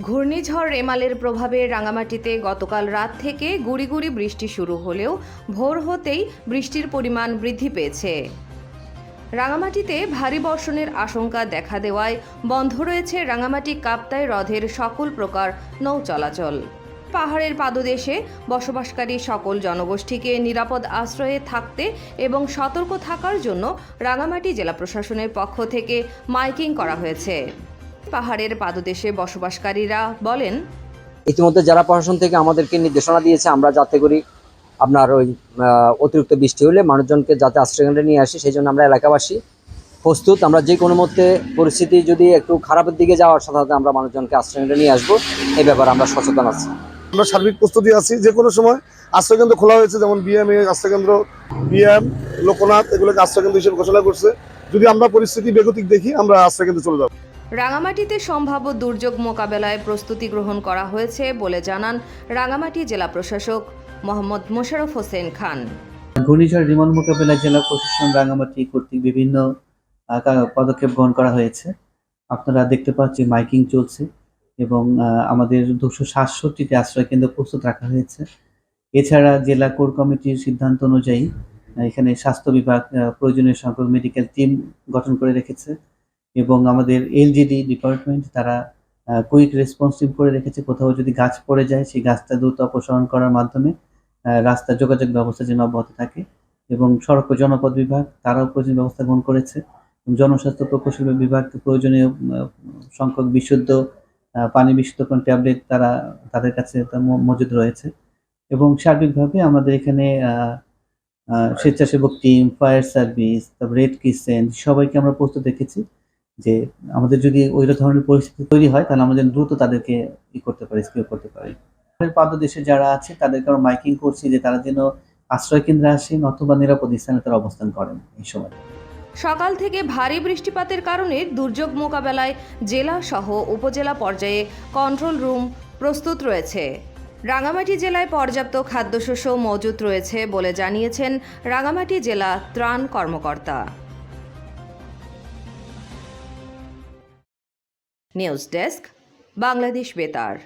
ঘূর্ণিঝড় রেমালের প্রভাবে রাঙামাটিতে গতকাল রাত থেকে গুড়ি গুড়ি বৃষ্টি শুরু হলেও ভোর হতেই বৃষ্টির পরিমাণ বৃদ্ধি পেয়েছে। রাঙামাটিতে ভারী বর্ষণের আশঙ্কা দেখা দেওয়ায় বন্ধ রয়েছে রাঙামাটি কাপ্তাই হ্রদের সকল প্রকার নৌ চলাচল। পাহাড়ের পাদদেশে বসবাসকারী সকল জনগোষ্ঠীকে নিরাপদ আশ্রয়ে থাকতে এবং সতর্ক থাকার জন্য রাঙামাটি জেলা প্রশাসনের পক্ষ থেকে মাইকিং করা হয়েছে। পাহাড়ের পাদদেশে বসবাসকারীরা বলেন ইতিমধ্যে যারা প্রশাসন থেকে আমাদেরকে নির্দেশনা দিয়েছে আমরা যাতে করি আপনার ওই অতিরিক্ত বৃষ্টি হলে মানুষজনকে যাতে আশ্রয়কেন্দ্রে নিয়ে আসি সেই জন্য আমরা এলাকাবাসী প্রস্তুত। আমরা যে কোনো মধ্যে পরিস্থিতি যদি একটু খারাপের দিকে যাওয়ার সাথে সাথে আমরা মানুষজনকে আশ্রয়কেন্দ্রে নিয়ে আসব এই ব্যাপারে আমরা সচেতন আছি। আমরা সার্বিক প্রস্তুতি আছি। যে কোনো সময় আশ্রয়কেন্দ্র খোলা হয়েছে যেমন বিএমএ আশ্রয়কেন্দ্র বিএম লোকনাথ এগুলোকে আশ্রয়কেন্দ্র হিসেবে ঘোষণা করছে। যদি আমরা পরিস্থিতি বেগতিক দেখি আমরা আশ্রয়কেন্দ্রে চলে যাব। রাঙামাটিতে সম্ভাব্য দুর্যোগ মোকাবেলায় প্রস্তুতি গ্রহণ করা হয়েছে বলে জানান রাঙামাটি জেলা প্রশাসক মোহাম্মদ মোশারফ হোসেন খান। ঘূর্ণিঝড় রিমন মোকাবেলায় জেলা প্রশাসন রাঙামাটি কর্তৃক বিভিন্ন পদক্ষেপ গ্রহণ করা হয়েছে। আপনারা দেখতে পাচ্ছেন মাইকিং চলছে এবং আমাদের দুশো সাতষট্টিটি আশ্রয় কেন্দ্র প্রস্তুত রাখা হয়েছে। এছাড়া জেলা কোর কমিটির সিদ্ধান্ত অনুযায়ী এখানে স্বাস্থ্য বিভাগ প্রয়োজনীয় সংখ্যক মেডিকেল টিম গঠন করে রেখেছে। এবং আমাদের এলজিডি ডিপার্টমেন্ট তারা কুইক রেসপন্স টিম করে রেখেছে। কোথাও যদি গাছ পড়ে যায়, সেই গাছটা দ্রুত অপসারণ করার মাধ্যমে রাস্তা যোগাযোগ ব্যবস্থা যেন অব্যাহত থাকে এবং সড়ক ও জনপদ বিভাগ, তারাও প্রয়োজনীয় ব্যবস্থা গ্রহণ করেছে। জনস্বাস্থ্য প্রকৌশল বিভাগ, প্রয়োজনীয় সংখ্যক বিশুদ্ধ পানি বিশুদ্ধকরণ ট্যাবলেট তারা, তাদের কাছে মজুদ রয়েছে। এবং সার্বিকভাবে আমাদের এখানে স্বেচ্ছাসেবক টিম ফায়ার সার্ভিস তারপর রেড কিচেন সবাইকে আমরা প্রস্তুত রেখেছি। যে আমাদের যদি ওই ধরনের পরিস্থিতি তৈরি হয়, তাহলে আমাদের দ্রুত তাদেরকে ই করতে পারি রেস্কিউ করতে পারি। পাদদেশে যারা আছে তাদেরকে আমরা মাইকিং করছি যে তারা যেন আশ্রয় কেন্দ্রে আসেন অথবা নিরাপদ স্থানে তারা অবস্থান করেন এই সময়। সকাল থেকে ভারী বৃষ্টিপাতের কারণে দুর্যোগ মোকাবেলায় জেলা সহ উপজেলা পর্যায়ে কন্ট্রোল রুম প্রস্তুত রয়েছে। রাঙামাটি জেলায় পর্যাপ্ত খাদ্যশস্য মজুত রয়েছে বলে জানিয়েছেন রাঙামাটি জেলা ত্রাণ কর্মকর্তা। নিউজ ডেস্ক বাংলাদেশ বেতার।